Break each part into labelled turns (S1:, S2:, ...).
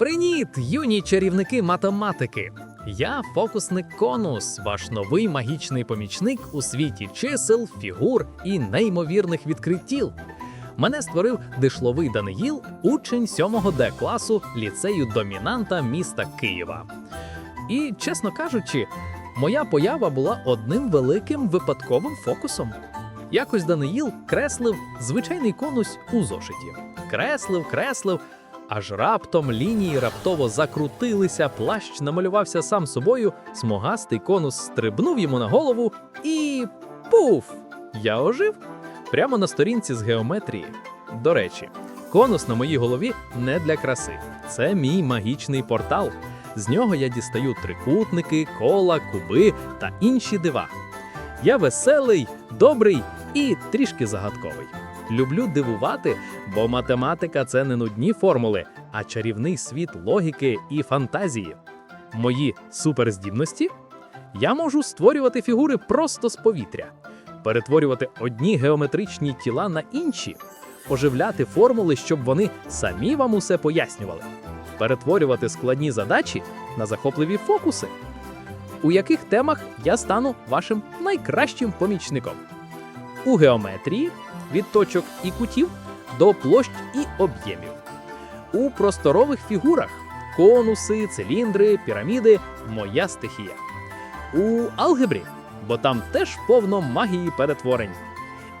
S1: Привіт, юні чарівники математики! Я фокусник Конус, ваш новий магічний помічник у світі чисел, фігур і неймовірних відкриттів. Мене створив дишловий Даниїл, учень 7 Д класу ліцею домінанта міста Києва. І, чесно кажучи, моя поява була одним великим випадковим фокусом. Якось Даниїл креслив звичайний конус у зошиті. Креслив, креслив, аж раптом лінії раптово закрутилися, плащ намалювався сам собою, смугастий конус стрибнув йому на голову і пуф! Я ожив прямо на сторінці з геометрії. До речі, конус на моїй голові не для краси. Це мій магічний портал. З нього я дістаю трикутники, кола, куби та інші дива. Я веселий, добрий і трішки загадковий. Люблю дивувати, бо математика це не нудні формули, а чарівний світ логіки і фантазії. Мої суперздібності я можу створювати фігури просто з повітря, перетворювати одні геометричні тіла на інші, оживляти формули, щоб вони самі вам усе пояснювали, перетворювати складні задачі на захопливі фокуси. У яких темах я стану вашим найкращим помічником? У геометрії від точок і кутів до площ і об'ємів. У просторових фігурах конуси, циліндри, піраміди моя стихія. У алгебрі, бо там теж повно магії перетворень.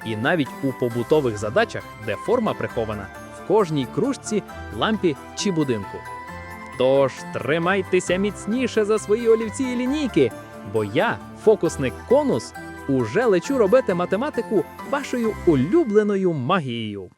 S1: І навіть у побутових задачах, де форма прихована в кожній кружці, лампі чи будинку. Тож тримайтеся міцніше за свої олівці і лінійки, бо я, фокусник конус, уже лечу робити математику вашою улюбленою магією.